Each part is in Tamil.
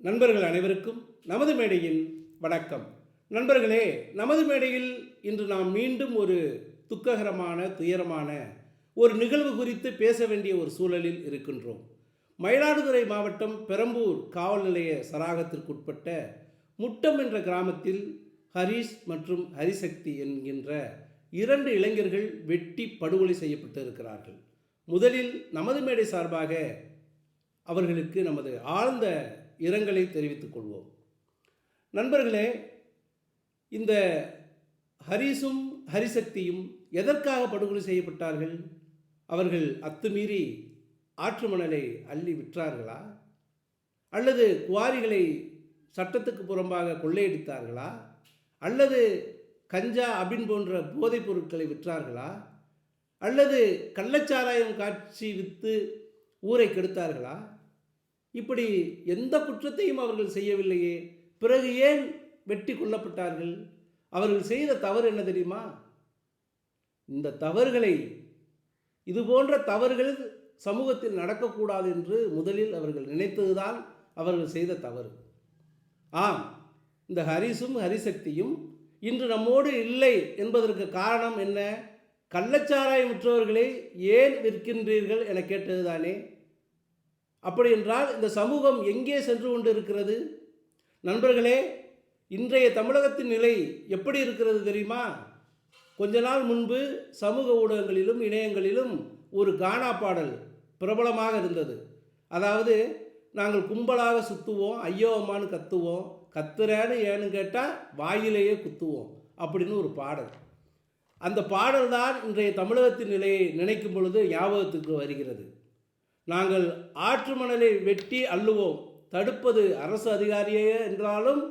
நண்பர்கள் அனைவருக்கும் நமது மேடையின் வணக்கம். நண்பர்களே நமது மேடையில் இன்று நாம் மீண்டும் ஒரு துக்ககரமான துயரமான ஒரு நிகழ்வு குறித்து பேச வேண்டிய ஒரு சூழலில் இருக்கின்றோம். மயிலாடுதுறை மாவட்டம் பெரம்பூர் காவல் நிலைய சராகத்திற்குட்பட்ட முட்டம் என்ற கிராமத்தில் ஹரிஷ் மற்றும் ஹரிசக்தி என்கின்ற இரண்டு இளைஞர்கள் வெட்டி படுகொலை செய்யப்பட்டு இருக்கிறார்கள் முதலில் நமது மேடை சார்பாக அவர்களுக்கு நமது ஆழ்ந்த இரங்கலை தெரிவித்துக் கொள்வோம். நண்பர்களே இந்த ஹரிசும் ஹரிசக்தியும் எதற்காக படுகொலை செய்யப்பட்டார்கள்? அவர்கள் அத்துமீறி ஆற்று மணலை அள்ளி விற்றார்களா? அல்லது குவாரிகளை சட்டத்துக்கு புறம்பாக கொள்ளையடித்தார்களா? அல்லது கஞ்சா அபின் போன்ற போதைப் பொருட்களை விற்றார்களா? அல்லது கள்ளச்சாராயம் காட்சி விற்று ஊரை கெடுத்தார்களா? இப்படி எந்த குற்றத்தையும் அவர்கள் செய்யவில்லையே. பிறகு ஏன் வெட்டி கொல்லப்பட்டார்கள்? அவர்கள் செய்த தவறு என்ன தெரியுமா? இந்த தவறுகளை இது போன்ற தவறுகள் சமூகத்தில் நடக்கக்கூடாது என்று முதலில் அவர்கள் நினைத்ததுதான் அவர்கள் செய்த தவறு. ஆம் இந்த ஹரிசும் ஹரிசக்தியும் இன்று நம்மோடு இல்லை என்பதற்கு காரணம் என்ன? கள்ளச்சாராயம் விற்றவர்களை ஏன் விற்கின்றீர்கள் என கேட்டதுதானே? அப்படி என்றால் இந்த சமூகம் எங்கே சென்று கொண்டு இருக்கிறது நண்பர்களே இன்றைய தமிழகத்தின் நிலை எப்படி இருக்கிறது தெரியுமா? கொஞ்ச நாள் முன்பு சமூக ஊடகங்களிலும் இணையங்களிலும் ஒரு கானா பாடல் பிரபலமாக இருந்தது. அதாவது நாங்கள் கும்பலாக சுற்றுவோம் ஐயோ அம்மான்னு கத்துவோம் கத்துறேன்னு ஏன்னு கேட்டால் வாயிலேயே குத்துவோம் அப்படின்னு ஒரு பாடல். அந்த பாடல் தான் இன்றைய தமிழகத்தின் நிலையை நினைக்கும் பொழுது ஞாபகத்துக்கு வருகிறது. நாங்கள் ஆற்று மணலை வெட்டி அள்ளுவோம். தடுப்பது அரசு அதிகாரியே என்றாலும்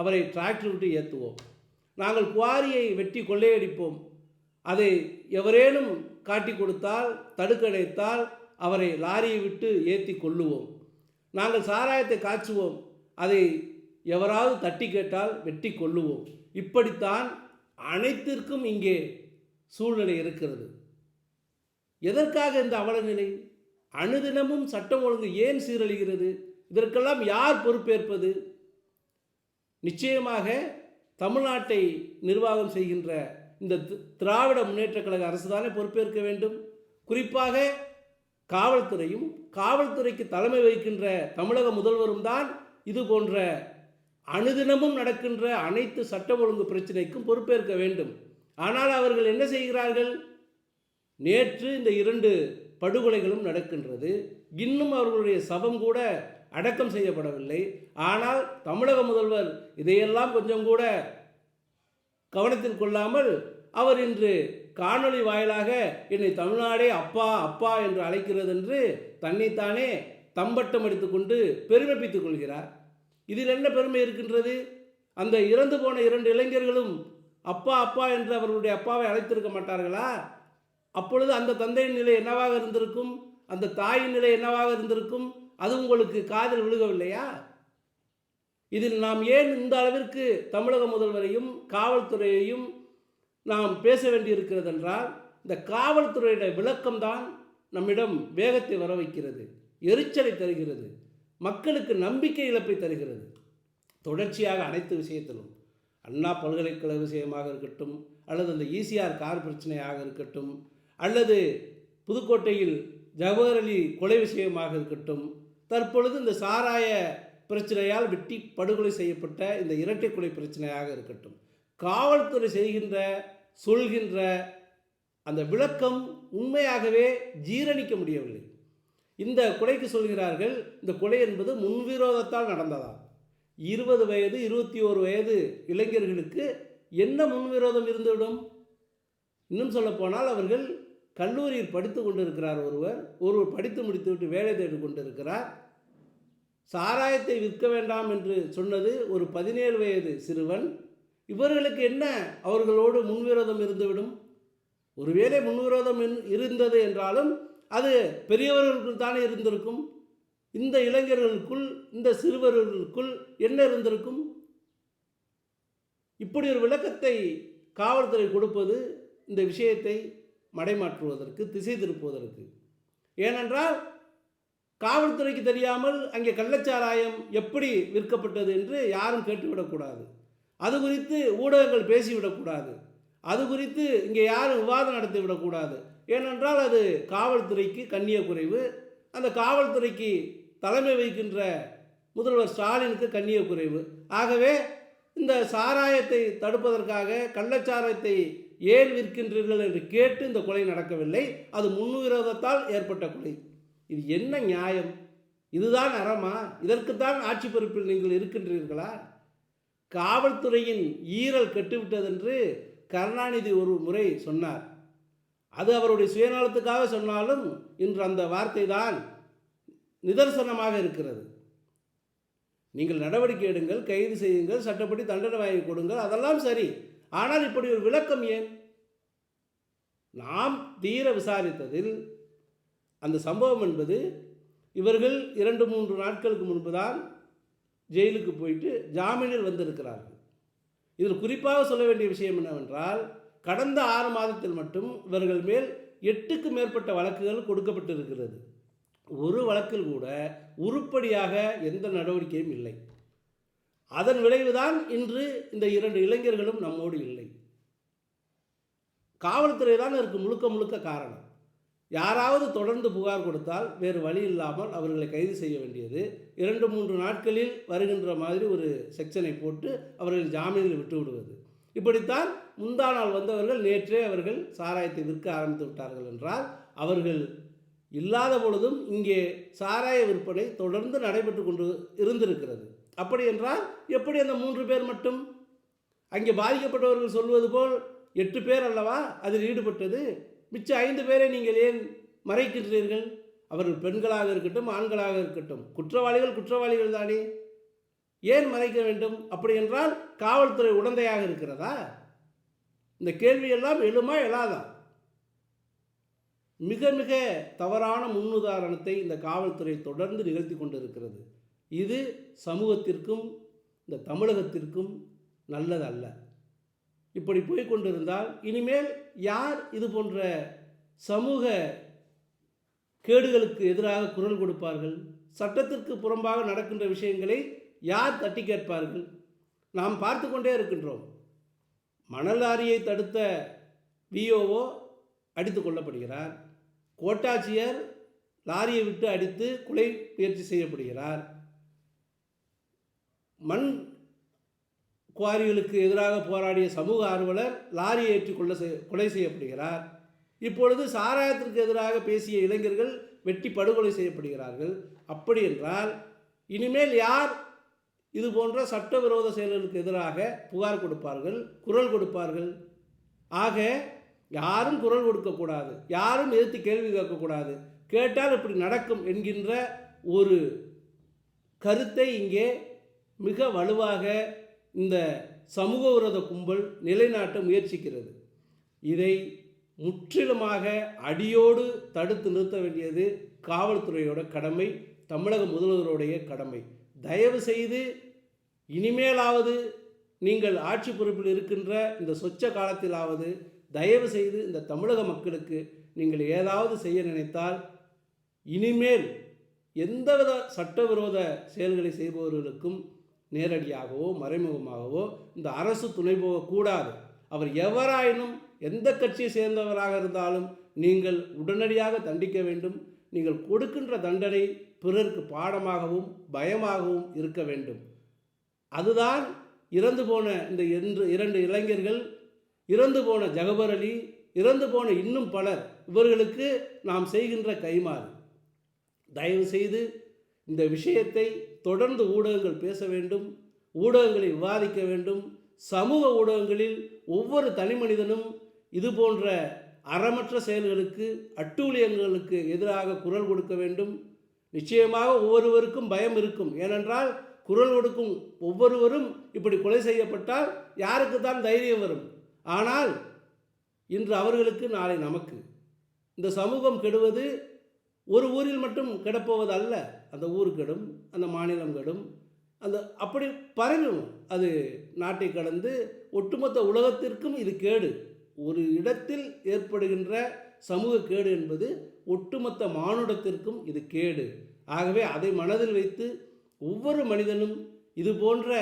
அவரை டிராக்டர் விட்டு ஏற்றுவோம் நாங்கள் குவாரியை வெட்டி கொள்ளையடிப்போம். அதை எவரேனும் காட்டி கொடுத்தால் தடுக்கடைத்தால் அவரை லாரியை விட்டு ஏற்றி கொள்ளுவோம். நாங்கள் சாராயத்தை காய்ச்சுவோம். அதை எவராவது தட்டி கேட்டால் வெட்டி கொள்ளுவோம். இப்படித்தான் அனைத்திற்கும் இங்கே சூழ்நிலை இருக்கிறது. எதற்காக இந்த அவலநிலை? அனுதினமும் சட்டம் ஒழுங்கு ஏன் சீரழிகிறது? இதற்கெல்லாம் யார் பொறுப்பேற்பது? நிச்சயமாக தமிழ்நாட்டை நிர்வாகம் செய்கின்ற இந்த திராவிட முன்னேற்றக் கழக அரசு தானே பொறுப்பேற்க வேண்டும். குறிப்பாக காவல்துறையும் காவல்துறைக்கு தலைமை வகிக்கின்ற தமிழக முதல்வரும் தான் இது போன்ற அணுதினமும் நடக்கின்ற அனைத்து சட்டம் ஒழுங்கு பிரச்சனைக்கும் பொறுப்பேற்க வேண்டும். ஆனால் அவர்கள் என்ன செய்கிறார்கள்? நேற்று இந்த இரண்டு படுகொலைகளும் நடக்கின்றது. இன்னும் அவர்களுடைய சபம் கூட அடக்கம் செய்யப்படவில்லை. ஆனால் தமிழக முதல்வர் இதையெல்லாம் கொஞ்சம் கூட கவனத்தில் கொள்ளாமல் அவர் இன்று காணொளி வாயிலாக என்னை தமிழ்நாடே அப்பா அப்பா என்று அழைக்கிறது என்று தன்னைத்தானே தம்பட்டம் எடுத்துக்கொண்டு பெருமைப்பித்துக் கொள்கிறார். இதில் என்ன பெருமை இருக்கின்றது? அந்த இறந்து போன இரண்டு இளைஞர்களும் அப்பா அப்பா என்று அவர்களுடைய அப்பாவை அழைத்திருக்க மாட்டார்களா? அப்பொழுது அந்த தந்தையின் நிலை என்னவாக இருந்திருக்கும்? அந்த தாயின் நிலை என்னவாக இருந்திருக்கும்? அது உங்களுக்கு காதில் விழுகவில்லையா? இதில் நாம் ஏன் இந்த அளவிற்கு தமிழக முதல்வரையும் காவல்துறையையும் நாம் பேச வேண்டியிருக்கிறது என்றால் இந்த காவல்துறையுடைய விளக்கம்தான் நம்மிடம் வேகத்தை வர வைக்கிறது எரிச்சலை தருகிறது மக்களுக்கு நம்பிக்கை இழப்பை தருகிறது. தொடர்ச்சியாக அனைத்து விஷயத்திலும் அண்ணா பல்கலைக்கழக விஷயமாக இருக்கட்டும் அல்லது அந்த ஈசிஆர் கார் பிரச்சனையாக இருக்கட்டும் அல்லது புதுக்கோட்டையில் ஜவஹர் அலி கொலை விஷயமாக இருக்கட்டும் தற்பொழுது இந்த சாராய பிரச்சனையால் வெட்டி படுகொலை செய்யப்பட்ட இந்த இரட்டை கொலை பிரச்சனையாக இருக்கட்டும் காவல்துறை செய்கின்ற சொல்கின்ற அந்த விளக்கம் உண்மையாகவே ஜீரணிக்க முடியவில்லை. இந்த கொலைக்கு சொல்கிறார்கள் இந்த கொலை என்பது முன்விரோதத்தால் நடந்ததா இருபது வயது இருபத்தி ஓரு வயது இளைஞர்களுக்கு என்ன முன்விரோதம் இருந்துவிடும்? இன்னும் சொல்லப்போனால் அவர்கள் கல்லூரியில் படித்து கொண்டிருக்கிறார் ஒருவர் ஒருவர் படித்து முடித்துவிட்டு வேலை தேடி கொண்டிருக்கிறார். சாராயத்தை விற்க வேண்டாம் என்று சொன்னது ஒரு பதினேழு வயது சிறுவன். இவர்களுக்கு என்ன? அவர்களோடு முன்விரோதம் இருந்துவிடும். ஒருவேளை முன்விரோதம் இருந்தது என்றாலும் அது பெரியவர்களுக்குள் தானே இருந்திருக்கும். இந்த இளைஞர்களுக்குள் இந்த சிறுவர்களுக்குள் என்ன இருந்திருக்கும்? இப்படி ஒரு விளக்கத்தை காவல்துறை கொடுப்பது இந்த விஷயத்தை மடைமாற்றுவதற்கு திசை திருப்புவதற்கு. ஏனென்றால் காவல்துறைக்கு தெரியாமல் அங்கே கள்ளச்சாராயம் எப்படி விற்கப்பட்டது என்று யாரும் கேட்டுவிடக்கூடாது. அது குறித்து ஊடகங்கள் பேசிவிடக்கூடாது. அது குறித்து இங்கே யாரும் விவாதம் நடத்தி விடக்கூடாது. ஏனென்றால் அது காவல்துறைக்கு கண்ணிய குறைவு அந்த காவல்துறைக்கு தலைமை வகிக்கின்ற முதல்வர் ஸ்டாலினுக்கு கண்ணிய குறைவு ஆகவே இந்த சாராயத்தை தடுப்பதற்காக கள்ளச்சாராயத்தை ஏன் விற்கின்றீர்கள் என்று கேட்டு இந்த கொலை நடக்கவில்லை? அது முன்னுவிரோதத்தால் ஏற்பட்ட கொலை. இது என்ன நியாயம்? இதுதான் அறமா? இதற்குத்தான் ஆட்சி பொறுப்பில் நீங்கள் இருக்கின்றீர்களா? காவல்துறையின் ஈரல் கெட்டுவிட்டதென்று கருணாநிதி ஒரு முறை சொன்னார். அது அவருடைய சுயநலத்துக்காக சொன்னாலும் இன்று அந்த வார்த்தை தான் நிதர்சனமாக இருக்கிறது. நீங்கள் நடவடிக்கை எடுங்கள் கைது செய்யுங்கள் சட்டப்படி தண்டனை வாங்கி கொடுங்கள் அதெல்லாம் சரி. ஆனால் இப்படி ஒரு விளக்கம் ஏன்? நாம் தீர விசாரித்ததில் அந்த சம்பவம் என்பது இவர்கள் இரண்டு மூன்று நாட்களுக்கு முன்பு தான் ஜெயிலுக்கு போயிட்டு ஜாமீனில் வந்திருக்கிறார்கள். இதில் குறிப்பாக சொல்ல வேண்டிய விஷயம் என்னவென்றால் கடந்த ஆறு மாதத்தில் மட்டும் இவர்கள் மேல் எட்டுக்கு மேற்பட்ட வழக்குகள் கொடுக்கப்பட்டிருக்கிறது. ஒரு வழக்கில் கூட உருப்படியாக எந்த நடவடிக்கையும் இல்லை. அதன் விளைவுதான் இன்று இந்த இரண்டு இளைஞர்களும் நம்மோடு இல்லை. காவல்துறை தான் இருக்கு முழுக்க முழுக்க காரணம். யாராவது தொடர்ந்து புகார் கொடுத்தால் வேறு வழி இல்லாமல் அவர்களை கைது செய்ய வேண்டியது. இரண்டு மூன்று நாட்களில் வருகின்ற மாதிரி ஒரு செக்ஷனை போட்டு அவர்கள் ஜாமீனில் விட்டு விடுவது. இப்படித்தான் முந்தா நாள் வந்தவர்கள் நேற்றே அவர்கள் சாராயத்தை விற்க ஆரம்பித்து விட்டார்கள் என்றால் அவர்கள் இல்லாத பொழுதும் இங்கே சாராய விற்பனை தொடர்ந்து நடைபெற்று கொண்டு இருந்திருக்கிறது. அப்படி என்றால் எப்படி அந்த மூன்று பேர் மட்டும்? அங்கே பாதிக்கப்பட்டவர்கள் சொல்வது போல் எட்டு பேர் அல்லவா? அதில் ஈடுபட்டது. மிச்ச ஐந்து பேரை நீங்கள் ஏன் மறைக்கின்றீர்கள்? அவர்கள் பெண்களாக இருக்கட்டும் ஆண்களாக இருக்கட்டும். குற்றவாளிகள் குற்றவாளிகள் தானே. ஏன் மறைக்க வேண்டும்? அப்படி என்றால் காவல்துறை உடந்தையாக இருக்கிறதா? இந்த கேள்வியெல்லாம் எழுமா எழாதா? மிக மிக தவறான முன்னுதாரணத்தை இந்த காவல்துறை தொடர்ந்து நிகழ்த்தி கொண்டிருக்கிறது. இது சமூகத்திற்கும் இந்த தமிழகத்திற்கும் நல்லதல்ல. இப்படி போய் கொண்டிருந்தால் இனிமேல் யார் இது போன்ற சமூக கேடுகளுக்கு எதிராக குரல் கொடுப்பார்கள்? சட்டத்திற்கு புறம்பாக நடக்கின்ற விஷயங்களை யார் தட்டி கேட்பார்கள்? நாம் பார்த்து கொண்டே இருக்கின்றோம். மணல் லாரியை தடுத்த விஓஓ அடித்து கொள்ளப்படுகிறார் கோட்டாட்சியர் லாரியை விட்டு அடித்து கொலை முயற்சி செய்யப்படுகிறார். மண் குவாரிகளுக்கு எதிராக போராடிய சமூக ஆர்வலர் லாரியை ஏற்றி கொள்ள செய்- கொலை செய்யப்படுகிறார். இப்பொழுது சாராயத்திற்கு எதிராக பேசிய இளைஞர்கள் வெட்டி படுகொலை செய்யப்படுகிறார்கள். அப்படி என்றால் இனிமேல் யார் இது போன்ற சட்டவிரோத செயல்களுக்கு எதிராக புகார் கொடுப்பார்கள் குரல் கொடுப்பார்கள்? ஆக யாரும் குரல் கொடுக்கக்கூடாது யாரும் எதிர்த்து கேள்வி கேட்கக்கூடாது கேட்டால் இப்படி நடக்கும் என்கின்ற ஒரு கருத்தை இங்கே மிக வலுவாக இந்த சமூக விரோத கும்பல் நிலைநாட்ட முயற்சிக்கிறது. இதை முற்றிலுமாக அடியோடு தடுத்து நிறுத்த வேண்டியது காவல்துறையோட கடமை தமிழக முதல்வருடைய கடமை. தயவு செய்து இனிமேலாவது நீங்கள் ஆட்சி பொறுப்பில் இருக்கின்ற இந்த சொச்ச காலத்திலாவது தயவு செய்து இந்த தமிழக மக்களுக்கு நீங்கள் ஏதாவது செய்ய நினைத்தால் இனிமேல் எந்தவித சட்டவிரோத செயல்களை செய்பவர்களுக்கும் நேரடியாகவோ மறைமுகமாகவோ இந்த அரசு துணை போகக்கூடாது. அவர் எவராயினும் எந்த கட்சியை சேர்ந்தவராக இருந்தாலும் நீங்கள் உடனடியாக தண்டிக்க வேண்டும். நீங்கள் கொடுக்கின்ற தண்டனை பிறருக்கு பாடமாகவும் பயமாகவும் இருக்க வேண்டும். அதுதான் இறந்து போன இந்த என்று இரண்டு இளைஞர்கள் இறந்து போன ஜகபர் அலி இறந்து போன இன்னும் பலர் இவர்களுக்கு நாம் செய்கின்ற கைமாறு தயவு செய்து இந்த விஷயத்தை தொடர்ந்து ஊடகங்கள் பேச வேண்டும் ஊடகங்களை விவாதிக்க வேண்டும். சமூக ஊடகங்களில் ஒவ்வொரு தனி மனிதனும் இது போன்ற அறமற்ற செயல்களுக்கு அட்டூழியங்களுக்கு எதிராக குரல் கொடுக்க வேண்டும். நிச்சயமாக ஒவ்வொருவருக்கும் பயம் இருக்கும். ஏனென்றால் குரல் கொடுக்கும் ஒவ்வொருவரும் இப்படி கொலை செய்யப்பட்டால் யாருக்கு தான் தைரியம் வரும்? ஆனால் இன்று அவர்களுக்கு நாளை நமக்கு. இந்த சமூகம் கெடுவது ஒரு ஊரில் மட்டும் கிடப்போவது அல்ல அந்த ஊர் அந்த மாநிலம் கெடும் அந்த அப்படி பரவும் அது நாட்டை கடந்து ஒட்டுமொத்த உலகத்திற்கும் இது கேடு. ஒரு இடத்தில் ஏற்படுகின்ற சமூக கேடு என்பது ஒட்டுமொத்த மானுடத்திற்கும் இது கேடு. ஆகவே அதை மனதில் வைத்து ஒவ்வொரு மனிதனும் இது போன்ற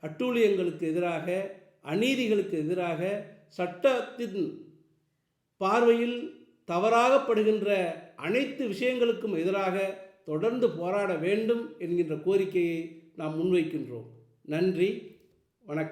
அட்டூழியங்களுக்கு எதிராக அநீதிகளுக்கு எதிராக சட்டத்தின் பார்வையில் தவறாகப்படுகின்ற அனைத்து விஷயங்களுக்கும் எதிராக தொடர்ந்து போராட வேண்டும் என்கின்ற கோரிக்கையை நாம் முன்வைக்கின்றோம். நன்றி வணக்கம்.